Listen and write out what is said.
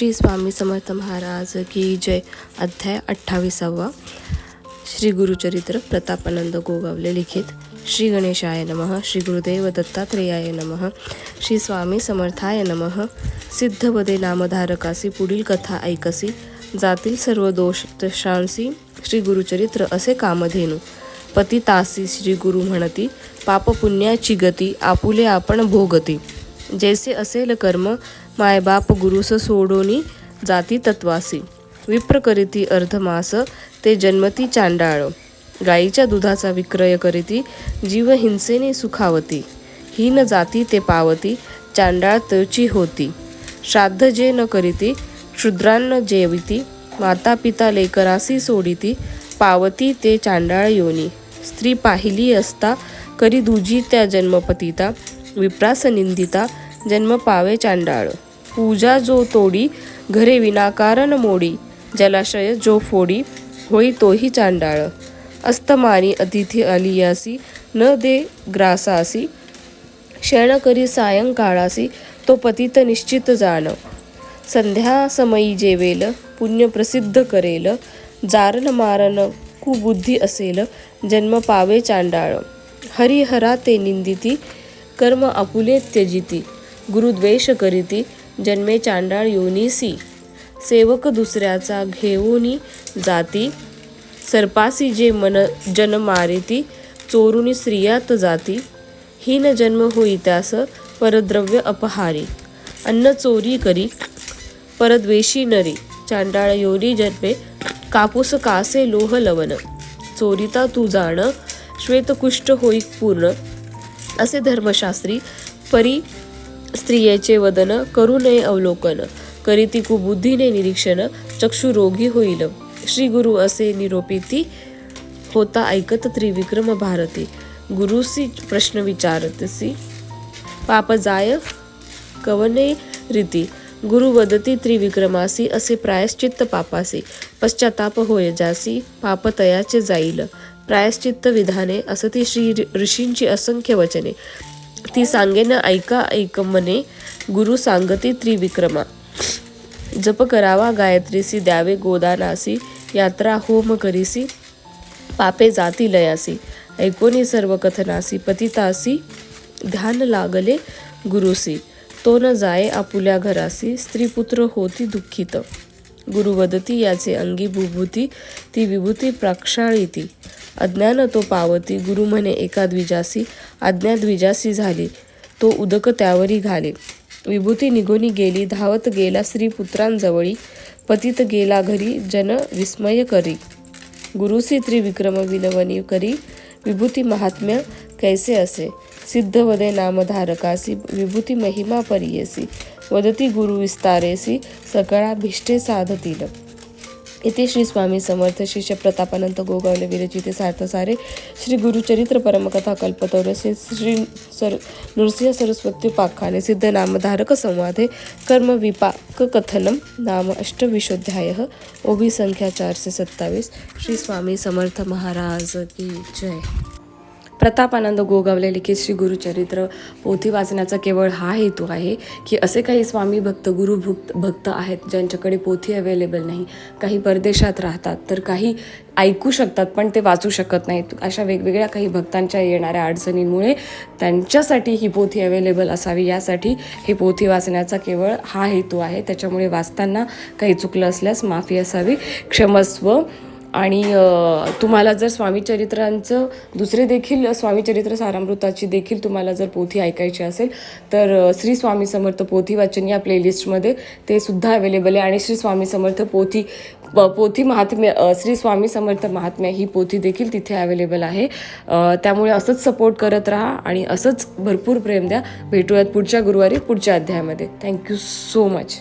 श्री स्वामी समर्थ महाराज की जय. अध्याय अठ्ठावीसावा. श्री गुरुचरित्र प्रतापानंद गोगावले लिखित. श्री गणेशाय नमः. श्री गुरुदेव दत्तात्रेयाय नमः. श्री स्वामी समर्थाय नमः. सिद्धपदे नामधारकासी पुढील कथा ऐकसी. जातील सर्व दोष दशांसी श्री गुरुचरित्र असे कामधेनू. पतितासी श्री गुरु म्हणती पापपुण्याची गती आपुले आपण भोगती. जैसे असेल कर्म मायबाप गुरुस सोडोनी जाती तत्वासी. विप्र करीती अर्धमास ते जन्मती चांडाळ. गाईच्या दुधाचा विक्रय करीती जीव हिंसेने सुखावती. हीन जाती ते पावती चांडाळ तची होती. श्राद्ध जे न करीती क्षुद्रान्न जेविती माता पिता लेकरासी सोडिती पावती ते चांडाळ योनी. स्त्री पाहिली असता करी दुजी त्या जन्मपतिता विप्रास निंदिता जन्म पावे चांडाळ. पूजा जो तोडी घरे विनाकारण मोडी जलाशय जो फोडी होई तोही चांडाळ. अस्तमानी अतिथी आलियासी न दे ग्रासासी क्षण करी सायंकाळासी तो पतित निश्चित जाण. संध्या समयी जेवेल पुण्य प्रसिद्ध करेल जारण मारण कुबुद्धी असेल जन्म पावे चांडाळ. हरिहरा ते निंदिती कर्म आपुले त्यजिती गुरुद्वेष करीती जन्मे चांडाळ योनीसी. सेवक दुसऱ्याचा घेऊनी जाती. सर्पासी जे मन जन मारिती चोरुनी स्त्रियात जाती. हीन जन्म होई त्यास परद्रव्य अपहारी. अन्न चोरी करी परद्वेषी नरी. चांडाळ योनी जन्मे कापूस कासे लोह लवण. चोरिता तू जाण श्वेतकुष्ठ होई पूर्ण. असे धर्मशास्त्री परी स्त्रियेचे वदन करू नये अवलोकन करीती कुबुद्धीने निरीक्षण चक्षु रोगी होईल. श्री गुरु असे निरोपिती होता ऐकत त्रिविक्रम भारती. गुरुसी प्रश्न विचारतसी पाप जाय कवने रीती? गुरु वदती त्रिविक्रमासी असे प्रायश्चित्त पापासी. पश्चाताप होय जासी पाप तयाचे जाईल. प्रायश्चित्त विधाने असती श्री ऋषींची असंख्य वचने. ती सांगेन ऐका ऐक मने गुरु सांगती त्रिविक्रमा. जप करावा गायत्रीसी द्यावे गोदानासी यात्रा होम करीसी पापे जाती लयासी ऐकोनी सर्व कथनासी पतितासी ध्यान लागले गुरुसी तो न जाये आपुल्या घरासी स्त्रीपुत्र होती दुःखित. गुरुवदती याचे अंगी भूभूती ती विभूती प्राक्षाळीती. अज्ञान तो पावती गुरु म्हणे एका द्विजासी आज्ञा द्विजासी झाली तो उदक त्यावरी घाले. विभूती निघोनी गेली धावत गेला श्रीपुत्रांजवळी पतित गेला घरी जन विस्मय करी. गुरुसी त्रिविक्रम विनवनी करी विभूती महात्म्य कैसे असे? सिद्ध वदे नामधारकासी विभूती महिमा परियसी वदती गुरु विस्तारेसी सकळा भिष्टे साधतील इथे श्री स्वामी समर्थ शिष्य प्रतापानंत गोगावले विरचिते सार्थसारे श्री गुरुचरित्र परमकथा कल्पतौर श्री श्री सर नृसिंह सरस्वती पाखाने सिद्ध नामधारक संवादे कर्म विपाक कथनम नाम अष्टविशोध्याय ओबी संख्या चारशे सत्तावीस। श्री स्वामी समर्थ महाराज की जय। प्रतापानंद गोगावले लिखित श्री गुरुचरित्र पोथी वाचण्याचा केवळ हा हेतू आहे की असे काही स्वामी भक्त गुरु भक्त भक्त आहेत ज्यांच्याकडे पोथी अवेलेबल नाही. काही परदेशात राहतात तर काही ऐकू शकतात पण ते वाचू शकत नाहीत. अशा वेगवेगळ्या काही भक्तांच्या येणाऱ्या अडचणींमुळे त्यांच्यासाठी ही पोथी अवेलेबल असावी. यासाठी ही पोथी वाचण्याचा केवळ हा हेतू आहे. त्याच्यामुळे वाचताना काही चुकलं असल्यास माफी असावी. क्षमस्व आणि तुम्हाला जर स्वामीचरित्रांचं दुसरे देखील स्वामीचरित्र सारामृताची देखील तुम्हाला जर पोथी ऐकायची असेल तर श्री स्वामी समर्थ पोथी वाचन या प्लेलिस्टमध्ये ते सुद्धा अवेलेबल आहे. आणि श्री स्वामी समर्थ पोथी पोथी महात्म्य श्री स्वामी समर्थ महात्म्य ही पोथी देखील तिथे अवेलेबल आहे. त्यामुळे असंच सपोर्ट करत राहा आणि असंच भरपूर प्रेम द्या. भेटूयात पुढच्या गुरुवारी पुढच्या अध्यायामध्ये. Thank you so much